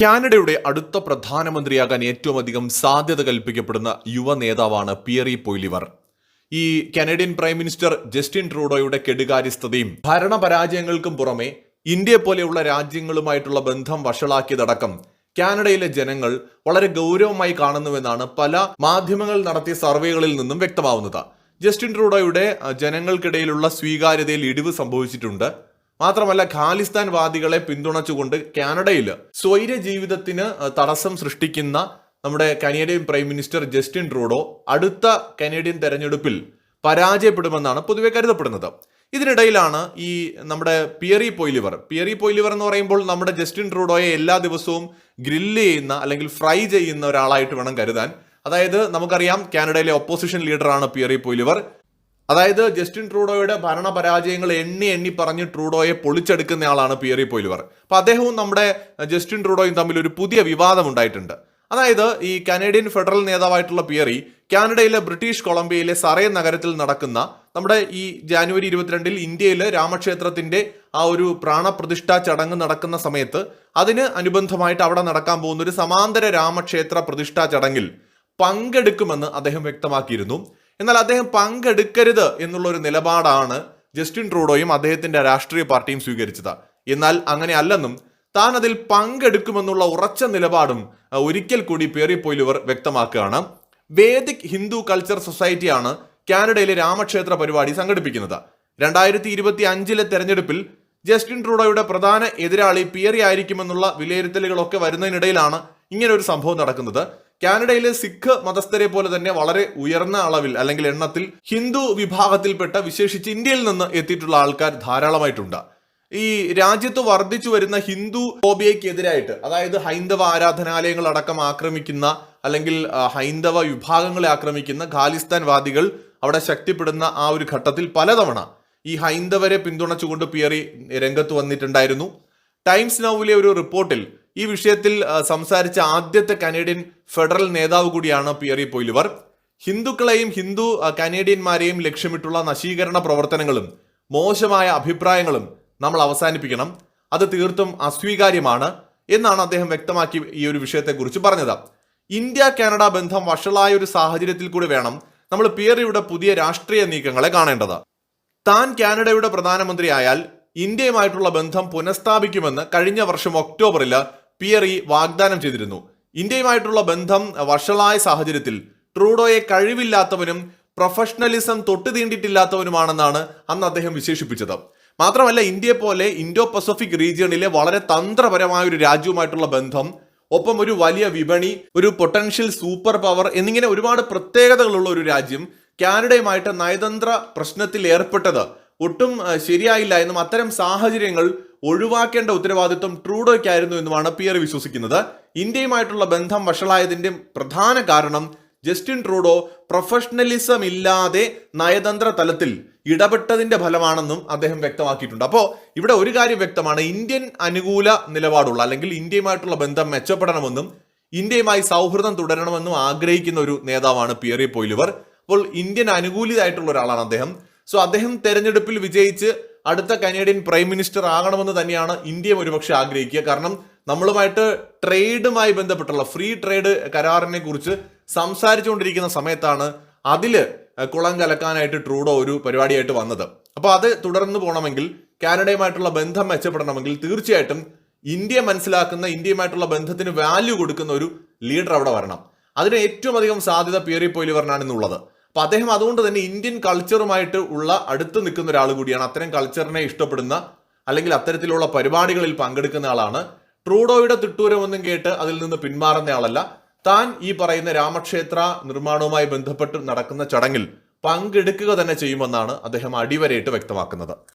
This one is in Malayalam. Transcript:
കാനഡയുടെ അടുത്ത പ്രധാനമന്ത്രിയാകാൻ ഏറ്റവും അധികം സാധ്യത കൽപ്പിക്കപ്പെടുന്ന യുവ നേതാവാണ് പിയറി പൊയ്ലിവർ. ഈ കനേഡിയൻ പ്രൈം മിനിസ്റ്റർ ജസ്റ്റിൻ ട്രൂഡോയുടെ കെടുകാര്യസ്ഥതയും ഭരണപരാജയങ്ങൾക്കും പുറമെ ഇന്ത്യയെ പോലെയുള്ള രാജ്യങ്ങളുമായിട്ടുള്ള ബന്ധം വഷളാക്കിയതടക്കം കാനഡയിലെ ജനങ്ങൾ വളരെ ഗൗരവമായി കാണുന്നുവെന്നാണ് പല മാധ്യമങ്ങൾ നടത്തിയ സർവേകളിൽ നിന്നും വ്യക്തമാവുന്നത്. ജസ്റ്റിൻ ട്രൂഡോയുടെ ജനങ്ങൾക്കിടയിലുള്ള സ്വീകാര്യതയിൽ ഇടിവ് സംഭവിച്ചിട്ടുണ്ട്. മാത്രമല്ല ഖാലിസ്ഥാൻ വാദികളെ പിന്തുണച്ചുകൊണ്ട് കാനഡയിൽ സ്വൈര ജീവിതത്തിന് തടസ്സം സൃഷ്ടിക്കുന്ന നമ്മുടെ Canadian prime minister Justin Trudeau അടുത്ത കനേഡിയൻ തെരഞ്ഞെടുപ്പിൽ പരാജയപ്പെടുമെന്നാണ് പൊതുവെ കരുതപ്പെടുന്നത്. ഇതിനിടയിലാണ് ഈ നമ്മുടെ പിയറി പോയിലിവർ. പിയറി പോയിലിവർ എന്ന് പറയുമ്പോൾ നമ്മുടെ ജസ്റ്റിൻ ട്രൂഡോയെ എല്ലാ ദിവസവും ഗ്രില്ല് ചെയ്യുന്ന അല്ലെങ്കിൽ ഫ്രൈ ചെയ്യുന്ന ഒരാളായിട്ട് വേണം കരുതാൻ. അതായത് നമുക്കറിയാം കാനഡയിലെ ഒപ്പോസിഷൻ ലീഡറാണ് പിയറി പൊയ്ലിവർ. അതായത് ജസ്റ്റിൻ ട്രൂഡോയുടെ ഭരണ പരാജയങ്ങൾ എണ്ണി എണ്ണി പറഞ്ഞ് ട്രൂഡോയെ പൊളിച്ചെടുക്കുന്ന ആളാണ് പിയറി പോയിലുവർ. അപ്പോൾ അദ്ദേഹവും നമ്മുടെ ജസ്റ്റിൻ ട്രൂഡോയും തമ്മിൽ ഒരു പുതിയ വിവാദം ഉണ്ടായിട്ടുണ്ട്. അതായത് ഈ കനേഡിയൻ ഫെഡറൽ നേതാവായിട്ടുള്ള പിയറി കാനഡയിലെ ബ്രിട്ടീഷ് കൊളംബിയയിലെ സറേ നഗരത്തിൽ നടക്കുന്ന നമ്മുടെ ഈ ജാനുവരി ഇരുപത്തിരണ്ടിൽ ഇന്ത്യയിലെ രാമക്ഷേത്രത്തിന്റെ ആ ഒരു പ്രാണപ്രതിഷ്ഠാ ചടങ്ങ് നടക്കുന്ന സമയത്ത് അതിന് അനുബന്ധമായിട്ട് അവിടെ നടക്കാൻ പോകുന്ന ഒരു സമാന്തര രാമക്ഷേത്ര പ്രതിഷ്ഠാ ചടങ്ങിൽ പങ്കെടുക്കുമെന്ന് അദ്ദേഹം വ്യക്തമാക്കിയിരുന്നു. എന്നാൽ അദ്ദേഹം പങ്കെടുക്കരുത് എന്നുള്ള ഒരു നിലപാടാണ് ജസ്റ്റിൻ ട്രൂഡോയും അദ്ദേഹത്തിന്റെ രാഷ്ട്രീയ പാർട്ടിയും സ്വീകരിച്ചത്. എന്നാൽ അങ്ങനെ അല്ലെന്നും താൻ അതിൽ പങ്കെടുക്കുമെന്നുള്ള ഉറച്ച നിലപാടും ഒരിക്കൽ കൂടി പേറി വ്യക്തമാക്കുകയാണ്. വേദിക് ഹിന്ദു കൾച്ചർ സൊസൈറ്റിയാണ് കാനഡയിലെ രാമക്ഷേത്ര പരിപാടി സംഘടിപ്പിക്കുന്നത്. രണ്ടായിരത്തി ഇരുപത്തി അഞ്ചിലെ തെരഞ്ഞെടുപ്പിൽ ജസ്റ്റിൻ ട്രൂഡോയുടെ പ്രധാന എതിരാളി പിയറി ആയിരിക്കുമെന്നുള്ള വിലയിരുത്തലുകളൊക്കെ വരുന്നതിനിടയിലാണ് ഇങ്ങനെ ഒരു സംഭവം നടക്കുന്നത്. കാനഡയിലെ സിഖ് മതസ്ഥരെ പോലെ തന്നെ വളരെ ഉയർന്ന അളവിൽ അല്ലെങ്കിൽ എണ്ണത്തിൽ ഹിന്ദു വിഭാഗത്തിൽപ്പെട്ട വിശേഷിച്ച് ഇന്ത്യയിൽ നിന്ന് എത്തിയിട്ടുള്ള ആൾക്കാർ ധാരാളമായിട്ടുണ്ട്. ഈ രാജ്യത്ത് വർദ്ധിച്ചു വരുന്ന ഹിന്ദു ഫോബിയയ്ക്കെതിരായിട്ട് അതായത് ഹൈന്ദവ ആരാധനാലയങ്ങൾ അടക്കം ആക്രമിക്കുന്ന അല്ലെങ്കിൽ ഹൈന്ദവ വിഭാഗങ്ങളെ ആക്രമിക്കുന്ന ഖാലിസ്ഥാൻ വാദികൾ അവിടെ ശക്തിപ്പെടുന്ന ആ ഒരു ഘട്ടത്തിൽ പലതവണ ഈ ഹൈന്ദവരെ പിന്തുണച്ചുകൊണ്ട് പിയറി രംഗത്ത് വന്നിട്ടുണ്ടായിരുന്നു. ടൈംസ് നൌവിലെ ഒരു റിപ്പോർട്ടിൽ ഈ വിഷയത്തിൽ സംസാരിച്ച ആദ്യത്തെ കനേഡിയൻ ഫെഡറൽ നേതാവ് കൂടിയാണ് പിയറി പോയിലിവർ. ഹിന്ദുക്കളെയും ഹിന്ദു കനേഡിയന്മാരെയും ലക്ഷ്യമിട്ടുള്ള നശീകരണ പ്രവർത്തനങ്ങളും മോശമായ അഭിപ്രായങ്ങളും നമ്മൾ അവസാനിപ്പിക്കണം. അത് തീർത്തും അസ്വീകാര്യമാണ് എന്നാണ് അദ്ദേഹം വ്യക്തമാക്കി ഈ ഒരു വിഷയത്തെക്കുറിച്ച് പറഞ്ഞത്. ഇന്ത്യ കാനഡ ബന്ധം വഷളായ ഒരു സാഹചര്യത്തിൽ കൂടി വേണം നമ്മൾ പിയറിയുടെ പുതിയ രാഷ്ട്രീയ നീക്കങ്ങളെ കാണേണ്ടത്. താൻ കാനഡയുടെ പ്രധാനമന്ത്രിയായാൽ ഇന്ത്യയുമായിട്ടുള്ള ബന്ധം പുനഃസ്ഥാപിക്കുമെന്ന് കഴിഞ്ഞ വർഷം ഒക്ടോബറിൽ പിയറി വാഗ്ദാനം ചെയ്തിരുന്നു. ഇന്ത്യയുമായിട്ടുള്ള ബന്ധം വഷളായ സാഹചര്യത്തിൽ ട്രൂഡോയെ കഴിവില്ലാത്തവനും പ്രൊഫഷണലിസം തൊട്ടു തീണ്ടിയിട്ടില്ലാത്തവനുമാണെന്നാണ് അന്ന് അദ്ദേഹം വിശേഷിപ്പിച്ചത്. മാത്രമല്ല ഇന്ത്യയെ പോലെ ഇൻഡോ പസഫിക് റീജിയണിലെ വളരെ തന്ത്രപരമായ ഒരു രാജ്യവുമായിട്ടുള്ള ബന്ധം ഒപ്പം ഒരു വലിയ വിപണി ഒരു പൊട്ടൻഷ്യൽ സൂപ്പർ പവർ എന്നിങ്ങനെ ഒരുപാട് പ്രത്യേകതകളുള്ള ഒരു രാജ്യം കാനഡയുമായിട്ട് നയതന്ത്ര പ്രശ്നത്തിൽ ഏർപ്പെട്ടത് ഒട്ടും ശരിയായില്ല എന്നും അത്തരം സാഹചര്യങ്ങൾ ഒഴിവാക്കേണ്ട ഉത്തരവാദിത്വം ട്രൂഡോയ്ക്കായിരുന്നു എന്നുമാണ് പിയർ വിശ്വസിക്കുന്നത്. ഇന്ത്യയുമായിട്ടുള്ള ബന്ധം വഷളായതിന്റെ പ്രധാന കാരണം ജസ്റ്റിൻ ട്രൂഡോ പ്രൊഫഷണലിസം ഇല്ലാതെ നയതന്ത്ര തലത്തിൽ ഇടപെട്ടതിന്റെ ഫലമാണെന്നും അദ്ദേഹം വ്യക്തമാക്കിയിട്ടുണ്ട്. അപ്പോൾ ഇവിടെ ഒരു കാര്യം വ്യക്തമാണ്. ഇന്ത്യൻ അനുകൂല നിലപാടുള്ള അല്ലെങ്കിൽ ഇന്ത്യയുമായിട്ടുള്ള ബന്ധം മെച്ചപ്പെടണമെന്നും ഇന്ത്യയുമായി സൗഹൃദം തുടരണമെന്നും ആഗ്രഹിക്കുന്ന ഒരു നേതാവാണ് പിയറി പോയിലിവർ അപ്പോൾ ഇന്ത്യൻ അനുകൂലിതായിട്ടുള്ള ഒരാളാണ് അദ്ദേഹം. സോ അദ്ദേഹം തെരഞ്ഞെടുപ്പിൽ വിജയിച്ച് അടുത്ത കനേഡിയൻ പ്രൈം മിനിസ്റ്റർ ആകണമെന്ന് തന്നെയാണ് ഇന്ത്യ ഒരുപക്ഷെ ആഗ്രഹിക്കുക. കാരണം നമ്മളുമായിട്ട് ട്രേഡുമായി ബന്ധപ്പെട്ടുള്ള ഫ്രീ ട്രേഡ് കരാറിനെ കുറിച്ച് സംസാരിച്ചുകൊണ്ടിരിക്കുന്ന സമയത്താണ് അതിൽ കുളം കലക്കാനായിട്ട് ട്രൂഡോ ഒരു പരിപാടിയായിട്ട് വന്നത്. അപ്പോൾ അത് തുടർന്ന് പോകണമെങ്കിൽ കാനഡയുമായിട്ടുള്ള ബന്ധം മെച്ചപ്പെടണമെങ്കിൽ തീർച്ചയായിട്ടും ഇന്ത്യ മനസ്സിലാക്കുന്ന ഇന്ത്യയുമായിട്ടുള്ള ബന്ധത്തിന് വാല്യൂ കൊടുക്കുന്ന ഒരു ലീഡർ അവിടെ വരണം. അതിന് ഏറ്റവും അധികം സാധ്യത പിയറി പൊയിലിവറിനാണ് ഇന്നുള്ളത് അപ്പൊ അദ്ദേഹം അതുകൊണ്ട് തന്നെ ഇന്ത്യൻ കൾച്ചറുമായിട്ട് ഉള്ള അടുത്ത് നിൽക്കുന്ന ഒരാൾ കൂടിയാണ്. അത്തരം കൾച്ചറിനെ ഇഷ്ടപ്പെടുന്ന അല്ലെങ്കിൽ അത്തരത്തിലുള്ള പരിപാടികളിൽ പങ്കെടുക്കുന്ന ആളാണ്. ട്രൂഡോയുടെ തിട്ടൂരമൊന്നും കേട്ട് അതിൽ നിന്ന് പിന്മാറുന്ന ആളല്ല. താൻ ഈ പറയുന്ന രാമക്ഷേത്ര നിർമ്മാണവുമായി ബന്ധപ്പെട്ട് നടക്കുന്ന ചടങ്ങിൽ പങ്കെടുക്കുക തന്നെ ചെയ്യുമെന്നാണ് അദ്ദേഹം അടിവരയിട്ട് വ്യക്തമാക്കുന്നത്.